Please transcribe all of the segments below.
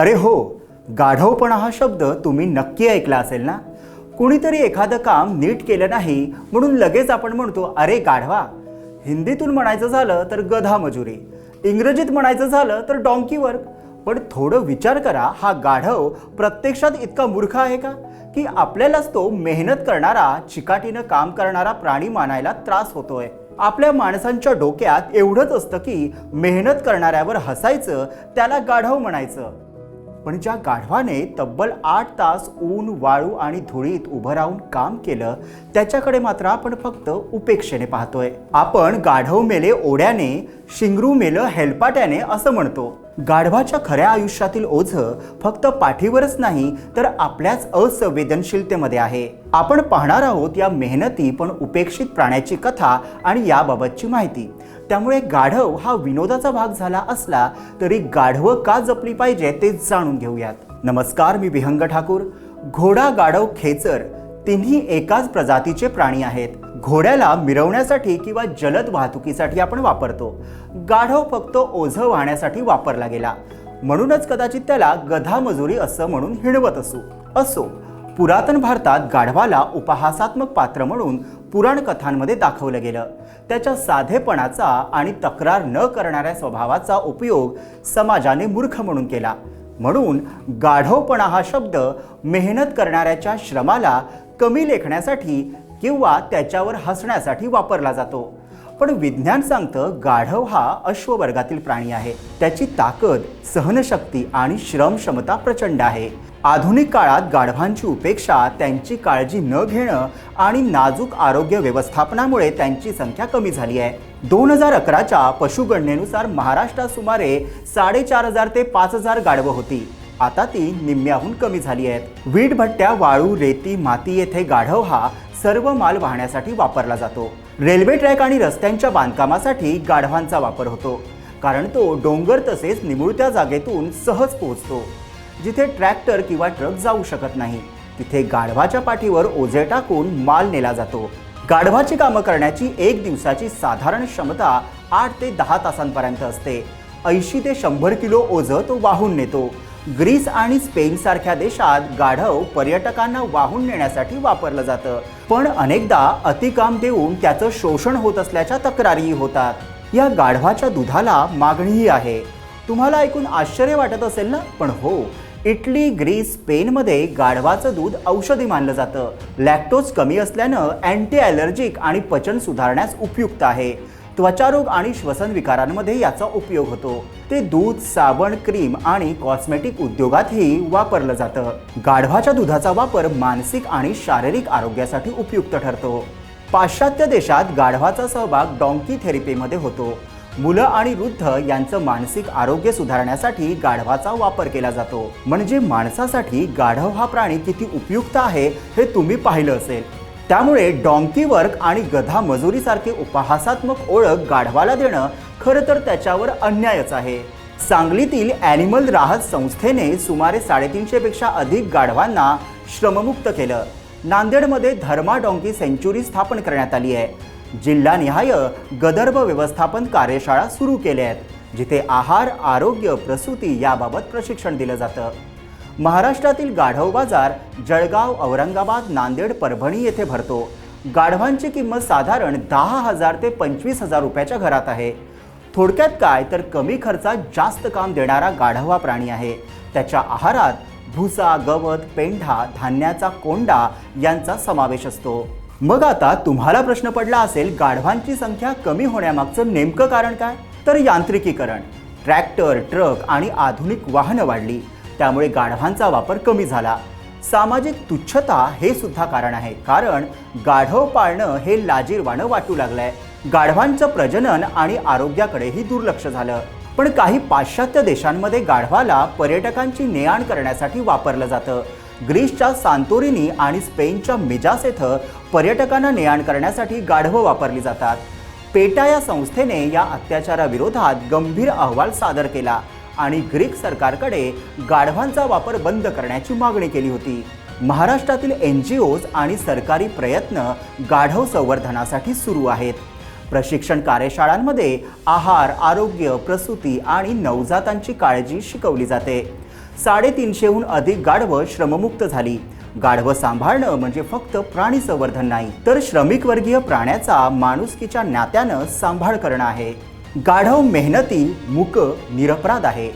अरे हो गाढवपणा हा शब्द तुम्ही नक्की ऐकला असेल ना? कुणीतरी एखादं काम नीट केलं नाही म्हणून लगेच आपण म्हणतो अरे गाढवा. हिंदीतून म्हणायचं झालं तर गधा मजुरी इंग्रजीत म्हणायचं झालं तर डॉंकी वर्क पण थोडं विचार करा हा गाढव प्रत्यक्षात इतका मूर्ख आहे का? की आपल्यालाच तो मेहनत करणारा चिकाटीनं काम करणारा प्राणी मानायला त्रास होतोय. आपल्या माणसांच्या डोक्यात एवढंच असतं की मेहनत करणाऱ्यावर हसायचं त्याला गाढव म्हणायचं. पण ज्या गाढवाने तब्बल आठ तास ऊन वाळू आणि धुळीत उभं राहून काम केलं त्याच्याकडे मात्र आपण फक्त उपेक्षेने पाहतोय. आपण गाढव मेले ओढ्याने शिंगरू मेलं हेलपाट्याने असं म्हणतो. गाढवाच्या खऱ्या आयुष्यातील ओझं फक्त पाठीवरच नाही तर आपल्याच असंवेदनशीलतेमध्ये आहे. आपण पाहणार आहोत या मेहनती पण उपेक्षित प्राण्याची कथा आणि याबाबतची माहिती. त्यामुळे गाढव हा विनोदाचा भाग झाला असला तरी गाढवं का जपली पाहिजे ते जाणून घेऊयात. नमस्कार मी विहंग ठाकूर. घोडा गाढव खेचर तिन्ही एकाच प्रजातीचे प्राणी आहेत. घोड्याला मिरवण्यासाठी किंवा जलद वाहतुकीसाठी आपण वापरतो. गाढव फक्त ओझं वाहण्यासाठी वापरला गेला. म्हणूनच कदाचित त्याला गधा मजुरी असं म्हणून हिणवत असू असो. पुरातन भारतात गाढवाला उपहासात्मक पात्र म्हणून पुराण कथांमध्ये दाखवलं गेलं. त्याच्या साधेपणाचा आणि तक्रार न करणाऱ्या स्वभावाचा उपयोग समाजाने मूर्ख म्हणून केला. म्हणून गाढवपणा हा शब्द मेहनत करणाऱ्याच्या श्रमाला कमी लेखण्यासाठी किंवा त्याच्यावर हसण्यासाठी वापरला जातो. पण विज्ञान सांगतं गाढव हा अश्ववर्गातील प्राणी आहे. त्याची ताकद सहनशक्ती आणि श्रमक्षमता प्रचंड आहे. आधुनिक काळात गाढवांची उपेक्षा त्यांची काळजी न घेणं आणि नाजूक आरोग्य व्यवस्थापनामुळे त्यांची संख्या कमी झाली आहे. दोन हजार अकराच्या पशुगणनेनुसार महाराष्ट्रात सुमारे साडेचार हजार ते पाच हजार गाढवं होती. आता ती निम्म्याहून कमी झाली आहेत. वीट भट्ट्या वाळू रेती माती येथे गाढव हा सर्व माल वाहण्यासाठी वापरला जातो. रेल्वे ट्रॅक आणि रस्त्यांच्या बांधकामासाठी गाढवांचा वापर होतो. कारण तो डोंगर तसेच निमुळत्या जागेतून सहज पोहोचतो. जिथे ट्रॅक्टर किंवा ट्रक जाऊ शकत नाही तिथे गाढवाच्या पाठीवर ओझे टाकून माल नेला जातो. गाढवाची कामं करण्याची एक दिवसाची साधारण क्षमता आठ ते दहा तासांपर्यंत असते. ऐंशी ते शंभर किलो ओझं तो वाहून नेतो. ग्रीस आणि स्पेन सारख्या देशात गाढव पर्यटकांना वाहून नेण्यासाठी वापरलं जातं. पण अनेकदा अतिकाम देऊन त्याचं शोषण होत असल्याच्या तक्रारीही होतात. या गाढवाच्या दुधाला मागणीही आहे. तुम्हाला ऐकून आश्चर्य वाटत असेल ना? पण हो इटली ग्रीस स्पेनमध्ये गाढवाचं दूध औषधी मानलं जातं. लॅक्टोज कमी असल्यानं अँटी ॲलर्जिक आणि पचन सुधारण्यास उपयुक्त आहे. त्वचारोग आणि श्वसन विकारांमध्ये याचा उपयोग होतो. ते दूध साबण क्रीम आणि कॉस्मेटिक उद्योगातही वापरलं जातं. गाढवाच्या दुधाचा वापर मानसिक आणि शारीरिक आरोग्यासाठी उपयुक्त ठरतो. पाश्चात्य देशात गाढवाचा सहभाग डॉंकी थेरपीमध्ये होतो. मुलं आणि वृद्ध यांचं मानसिक आरोग्य सुधारण्यासाठी गाढवाचा वापर केला जातो. म्हणजे माणसासाठी गाढव हा प्राणी किती उपयुक्त आहे हे तुम्ही पाहिलं असेल. त्यामुळे डॉंकी वर्क आणि गधा मजुरीसारखी उपहासात्मक ओळख गाढवाला देणं खरं तर त्याच्यावर अन्यायच आहे. सांगलीतील ॲनिमल राहत संस्थेने सुमारे साडेतीनशेपेक्षा अधिक गाढवांना श्रममुक्त केलं. नांदेडमध्ये धर्मा डॉंकी सेंच्युरी स्थापन करण्यात आली आहे. जिल्हानिहाय गदर्भ व्यवस्थापन कार्यशाळा सुरू केल्या आहेत जिथे आहार आरोग्य प्रसूती याबाबत प्रशिक्षण दिलं जातं. महाराष्ट्रातील गाढव बाजार जळगाव औरंगाबाद नांदेड परभणी येथे भरतो. गाढवांची किंमत साधारण दहा हजार ते पंचवीस हजार रुपयाच्या घरात आहे. थोडक्यात काय तर कमी खर्चात जास्त काम देणारा गाढवा प्राणी आहे. त्याच्या आहारात भुसा गवत पेंढा धान्याचा कोंडा यांचा समावेश असतो. मग आता तुम्हाला प्रश्न पडला असेल गाढवांची संख्या कमी होण्यामागचं नेमकं कारण काय? तर यांत्रिकीकरण. ट्रॅक्टर ट्रक आणि आधुनिक वाहनं वाढली. त्यामुळे गाढवांचा वापर कमी झाला. सामाजिक तुच्छता हे सुद्धा कारण आहे. कारण गाढव पाळणं हे लाजीरवाणं वाटू लागलंय. गाढवांचं प्रजनन आणि आरोग्याकडेही दुर्लक्ष झालं. पण काही पाश्चात्य देशांमध्ये गाढवाला पर्यटकांची ने आण करण्यासाठी वापरलं जातं. ग्रीसच्या सांतोरिनी आणि स्पेनच्या मिजास येथं पर्यटकांना ने आण करण्यासाठी गाढवं वापरली जातात. पेटा या संस्थेने या अत्याचाराविरोधात गंभीर अहवाल सादर केला. आणि ग्रीक सरकारकडे गाढवांचा वापर बंद करण्याची मागणी केली होती. महाराष्ट्रातील एन जी ओज आणि सरकारी प्रयत्न गाढव संवर्धनासाठी सुरू आहेत. प्रशिक्षण कार्यशाळांमध्ये आहार आरोग्य प्रसूती आणि नवजातांची काळजी शिकवली जाते. साडेतीनशेहून अधिक गाढवं श्रममुक्त झाली. गाढवं सांभाळणं म्हणजे फक्त प्राणी संवर्धन नाही तर श्रमिकवर्गीय प्राण्याचा माणुसकीच्या नात्यानं सांभाळ करणं आहे. गाढव मेहनती मूक निरपराध आहे.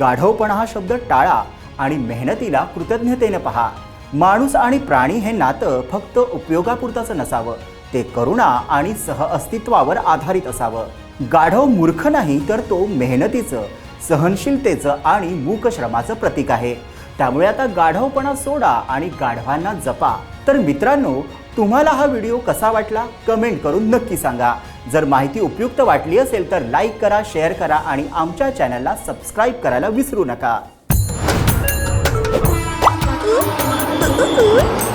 गाढवपणा हा शब्द टाळा आणि मेहनतीला कृतज्ञतेने पहा. माणूस आणि प्राणी हे नातं फक्त उपयोगापुरताचं नसावं. ते करुणा आणि सहअस्तित्वावर आधारित असावं. गाढव मूर्ख नाही तर तो मेहनतीचं सहनशीलतेचं आणि मूक श्रमाचं प्रतीक आहे. त्यामुळे आता गाढवपणा सोडा आणि गाढवांना जपा. तर मित्रांनो तुम्हाला हा व्हिडिओ कसा वाटला? कमेंट करून नक्की सांगा. जर माहिती उपयुक्त वाटली असेल तर लाईक करा शेअर करा आणि आमच्या चॅनलला सबस्क्राईब करायला विसरू नका Ooh.